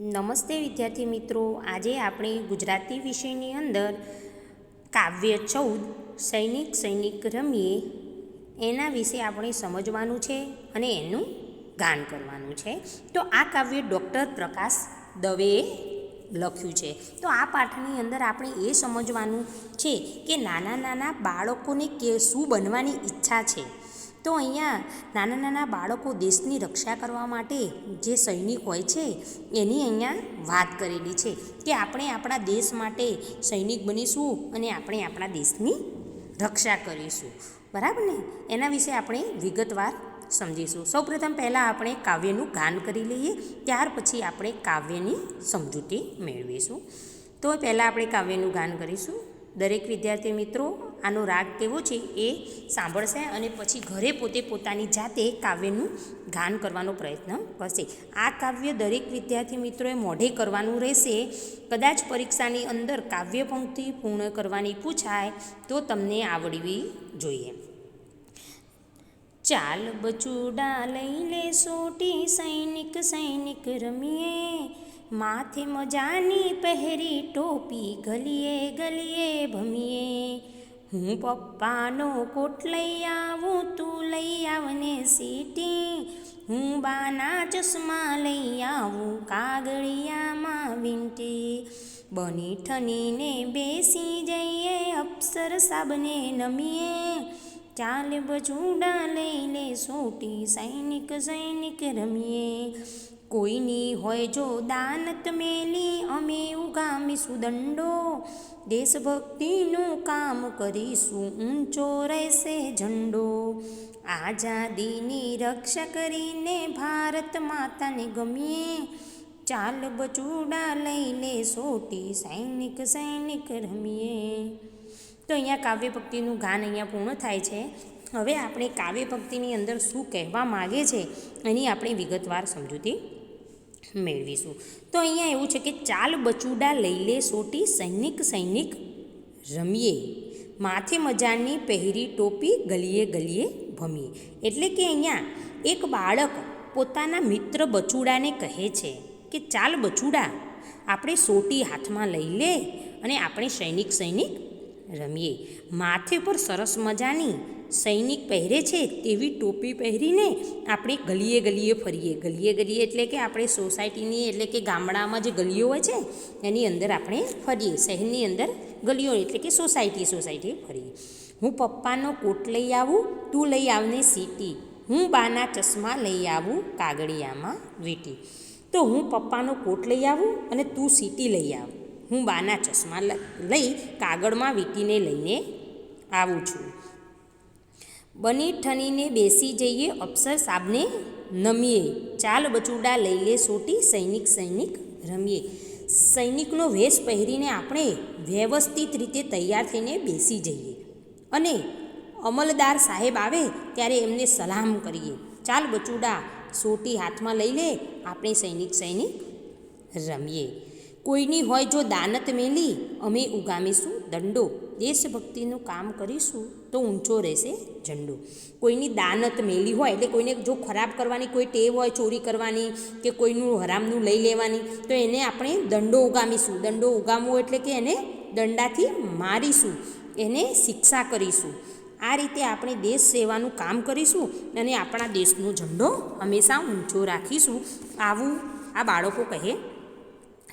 નમસ્તે વિદ્યાર્થી મિત્રો. આજે આપણે ગુજરાતી વિષયની અંદર કાવ્ય ચૌદ, સૈનિક સૈનિક રમીએ, એના વિશે આપણે સમજવાનું છે અને એનું ગાન કરવાનું છે. તો આ કાવ્ય ડૉક્ટર પ્રકાશ દવેએ લખ્યું છે. તો આ પાઠની અંદર આપણે એ સમજવાનું છે કે નાના નાના બાળકોને કે શું બનવાની ઈચ્છા છે? તો અહીંયા નાના નાના બાળકો દેશની રક્ષા કરવા માટે જે સૈનિક હોય છે, એની અહીંયા વાત કરેલી છે કે આપણે આપણા દેશ માટે સૈનિક બનીશું અને આપણે આપણા દેશની રક્ષા કરીશું. બરાબર ને? એના વિશે આપણે વિગતવાર સમજીશું. સૌપ્રથમ પહેલાં આપણે કાવ્યનું ગાન કરી લઈએ, ત્યાર પછી આપણે કાવ્યની સમજૂતી મેળવીશું. તો પહેલાં આપણે કાવ્યનું ગાન કરીશું. દરેક વિદ્યાર્થી મિત્રો આનો રાગ કેવો છે એ સાંભળશે અને પછી ઘરે પોતે પોતાની જાતે કાવ્યનું ગાન કરવાનો પ્રયત્ન કરશે. આ કાવ્ય દરેક વિદ્યાર્થી મિત્રોએ મોઢે કરવાનું રહેશે. કદાચ પરીક્ષાની અંદર કાવ્ય પંક્તિ પૂર્ણ કરવાની પૂછાય તો તમને આવડવી જોઈએ. ચાલ બચુડા લઈ લે સોટી, સૈનિક સૈનિક રમીએ. માથે મજાની પહેરી ટોપી ગલીએ ગલીએ ભમીએ. હું પપ્પાનો કોટ લઈ આવું, તું લઈ આવને સીટી. હું બાના ચશ્મા લઈ આવું, કાગળિયામાં વીંટી. બની ઠનીને બેસી જઈએ અપ્સર સાબને નમીએ. ચાલ બજુડા લઈ લે સોટી, સૈનિક સૈનિક રમીએ. કોઈની હોય જો દાનત મેલી, અમે ઉગામીશું દંડો. દેશભક્તિનું કામ કરીશું, ઊંચો રહેશે ઝંડો. આઝાદીની રક્ષા કરીને ભારત માતાને ગમીએ. ચાલ બચુડા લઈ લે સોટી, સૈનિક સૈનિક રમીએ. તો અહીંયા કાવ્ય ભક્તિનું ગાન અહીંયા પૂર્ણ થાય છે. હવે આપણે કાવ્ય ભક્તિની અંદર શું કહેવા માગે છે, એની આપણે વિગતવાર સમજૂતી મેળવીશું. તો અહીંયા એવું છે કે ચાલ બચુડા લઈ લે સોટી, સૈનિક સૈનિક, રમીએ. માથે મજાની પહેરી ટોપી ગલીએ ગલીએ ભમીએ. એટલે કે અહીંયા એક બાળક પોતાના મિત્ર બચુડાને કહે છે કે ચાલ બચુડા, આપણે સોટી હાથમાં લઈ લે અને આપણે સૈનિક સૈનિક રમીએ. માથે પર સરસ મજાની સૈનિક પહેરે છે તેવી ટોપી પહેરીને આપણે ગલીએ ગલીએ ફરીએ. ગલીએ ગલીએ એટલે કે આપણે સોસાયટીની એટલે કે ગામડામાં જે ગલીઓ હોય છે, એની અંદર આપણે ફરીએ. શહેરની અંદર ગલીઓ એટલે કે સોસાયટી સોસાયટી ફરીએ. હું પપ્પાનો કોટ લઈ આવું, તું લઈ આવને સીટી. હું બાના ચશ્મા લઈ આવું, કાગળિયામાં વીટી. તો હું પપ્પાનો કોટ લઈ આવું અને તું સીટી લઈ આવ. હું બાના ચશ્મા લઈ કાગળમાં વીંટીને લઈને આવું છું. બની ઠનીને બેસી જઈએ અપ્સર સાબને નમીએ. ચાલ બચુડા લઈ લે સોટી, સૈનિક સૈનિક રમીએ. સૈનિકનો વેશ પહેરીને આપણે વ્યવસ્થિત રીતે તૈયાર થઈને બેસી જઈએ. અને અમલદાર સાહેબ આવે ત્યારે એમને સલામ કરીએ. ચાલ બચુડા, સોટી હાથમાં લઈ લે, આપણે સૈનિક સૈનિક રમીએ. કોઈની હોય જો દાનત મેલી, અમે ઉગામીશું દંડો. દેશભક્તિનું કામ કરીશું તો ઊંચો રહેશે ઝંડો. કોઈની દાનત મેલી હોય એટલે કોઈને જો ખરાબ કરવાની કોઈ ટેવ હોય, ચોરી કરવાની કે કોઈનું હરામનું લઈ લેવાની, તો એને આપણે દંડો ઉગામીશું. દંડો ઉગામવો એટલે કે એને દંડાથી મારીશું. એને શિક્ષા કરીશું. આ રીતે આપણે દેશ સેવાનું કામ કરીશું અને આપણા દેશનો ઝંડો હંમેશા ઊંચો રાખીશું. આવું આ બાળકો કહે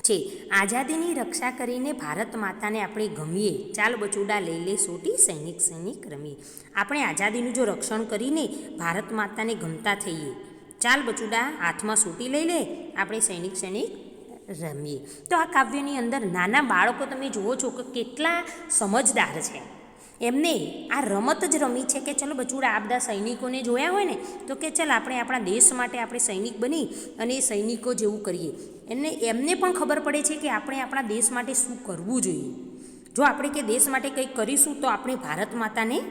છે. આઝાદીની રક્ષા કરીને ભારત માતાને આપણે ગમીએ. ચાલ બચુડા લઈ લે સોટી, સૈનિક સૈનિક રમીએ. આપણે આઝાદીનું જો રક્ષણ કરીને ભારત માતાને ગમતા થઈએ. ચાલ બચુડા, હાથમાં સોટી લઈ લે, આપણે સૈનિક સૈનિક રમીએ. તો આ કાવ્યની અંદર નાના બાળકો તમે જુઓ છો કે કેટલા સમજદાર છે. એમને આ રમત જ રમી છે કે ચલો બચુડા આ બધા સૈનિકોને જોયા હોય ને, તો કે ચાલ આપણે આપણા દેશ માટે આપણે સૈનિક બની અને એ સૈનિકો જેવું કરીએ. એમને એમને પણ ખબર પડે છે કે આપણે આપણા દેશ માટે શું કરવું જોઈએ. જો આપણે કે દેશ માટે કંઈક કરીશું તો આપણે ભારત માતાને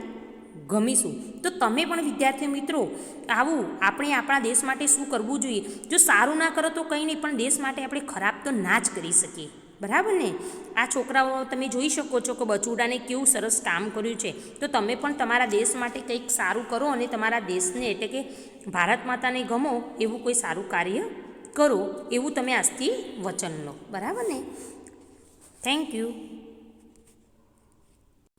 ગમીશું. તો તમે પણ વિદ્યાર્થી મિત્રો, આવું આપણે આપણા દેશ માટે શું કરવું જોઈએ? જો સારું ના કરો તો કંઈ નહીં, પણ દેશ માટે આપણે ખરાબ તો ના જ કરી શકીએ. બરાબર ને? આ છોકરાઓ તમે જોઈ શકો છો કે બચુડાને કેવું સરસ કામ કર્યું છે. તો તમે પણ તમારા દેશ માટે કંઈક સારું કરો અને તમારા દેશને એટલે કે ભારત માતાને ગમો એવું કોઈ સારું કાર્ય કરો, એવું તમે આજથી વચન લો. બરાબર ને? Thank you